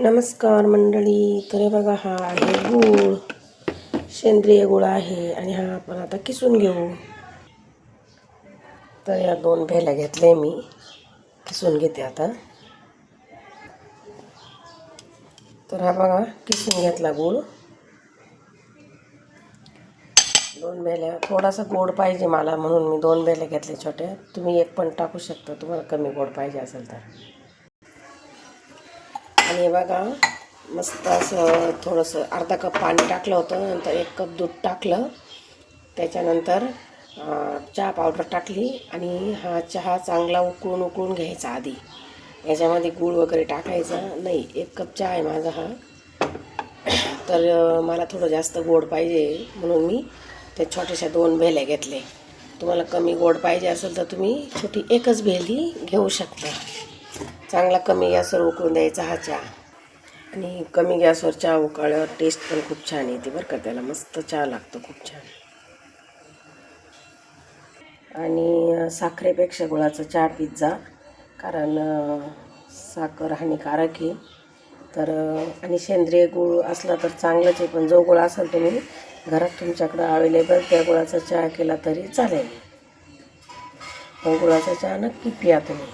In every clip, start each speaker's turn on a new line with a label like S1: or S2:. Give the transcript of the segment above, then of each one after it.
S1: नमस्कार मंडळी. तर बघा हा आहे गूळ. सेंद्रिय गुळ आहे आणि हा आपण आता किसून घेऊ. तर या दोन भेल्या घेतल्या मी. किसून घेते आता. तर हा बघा किसून घेतला गूळ. दोन भेल्या. थोडासा गोड पाहिजे मला म्हणून मी दोन भेल्या घेतल्या छोट्या. तुम्ही एक पण टाकू शकता. तुम्हाला कमी गोड पाहिजे असेल तर. आणि बघा मस्त असं थोडंसं अर्धा कप पाणी टाकलं होतं नंतर एक कप दूध टाकलं. त्याच्यानंतर चहा पावडर टाकली आणि हा चहा चांगला उकळून उकळून घ्यायचा आधी. याच्यामध्ये गूळ वगैरे टाकायचा नाही एक कप चहा आहे माझा हा. तर मला थोडं जास्त गोड पाहिजे म्हणून मी त्या छोट्याशा दोन भेल्या घेतले तुम्हाला कमी गोड पाहिजे असेल तर तुम्ही छोटी एकच भेली घेऊ शकता. चांगला कमी गॅसवर उकळून द्यायचा हा चहा. आणि कमी गॅसवर चहा उकळल्यावर टेस्ट पण खूप छान येते बरं का त्याला. मस्त चहा लागतो खूप छान. आणि साखरेपेक्षा गुळाचा चहा पित जा कारण साखर हानिकारक आहे. तर आणि सेंद्रिय गूळ असला तर चांगलंच आहे पण जो गुळ असेल तुम्ही घरात तुमच्याकडं अवेलेबल त्या गुळाचा चहा केला तरी चालेल. पण गुळाचा चहा नक्की पिया तुम्ही.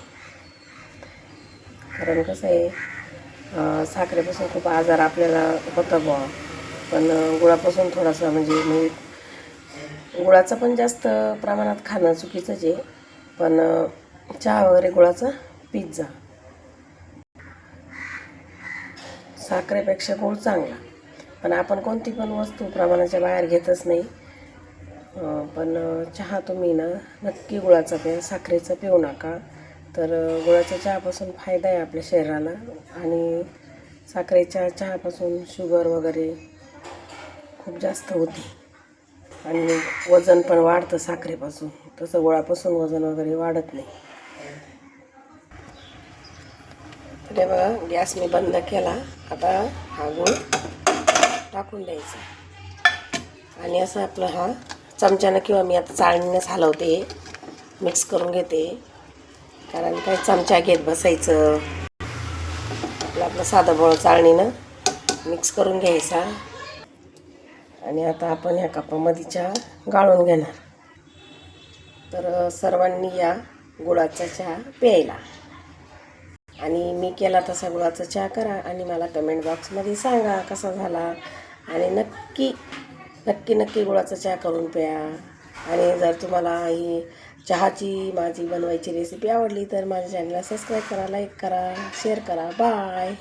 S1: कारण कसं आहे साखरेपासून खूप आजार आपल्याला होता बुवा. पण गुळापासून थोडासा म्हणजे मी गुळाचं पण जास्त प्रमाणात खाणं चुकीचंच आहे. पण चहा वगैरे गुळाचा पिझ्झा साखरेपेक्षा गुळ चांगला. पण आपण कोणती पण वस्तू प्रमाणाच्या बाहेर घेतच नाही. पण चहा तुम्ही ना नक्की गुळाचा प्या साखरेचा पिऊ नका. तर गुळाच्या चहापासून फायदा आहे आपल्या शरीराला आणि साखरेच्या चहापासून शुगर वगैरे खूप जास्त होते. आणि वजन पण वाढतं साखरेपासून. तसं गुळापासून वजन वगैरे वाढत नाही. तर बघा गॅस मी बंद केला. आता हा गुळ टाकून द्यायचा. आणि असं आपलं हा चमच्यानं किंवा मी आता चाळणीनंच हलवते. मिक्स करून घेते. कारण काही चमचा घेत बसायचं. आपलं आपलं साधं बोळ चाळणीनं मिक्स करून घ्यायचा. आणि आता आपण ह्या कपामध्ये चहा गाळून घेणार. तर सर्वांनी या गुळाचा चहा प्यायला. आणि मी केला तसा गुळाचा चहा करा आणि मला कमेंट बॉक्समध्ये सांगा कसा झाला. आणि नक्की नक्की नक्की गुळाचा चहा करून प्या. आणि जर तुम्हाला ही चहाची माझी बनवायची रेसिपी आवडली तर माझ्या चॅनलला सबस्क्राईब करा लाईक करा शेअर करा. बाय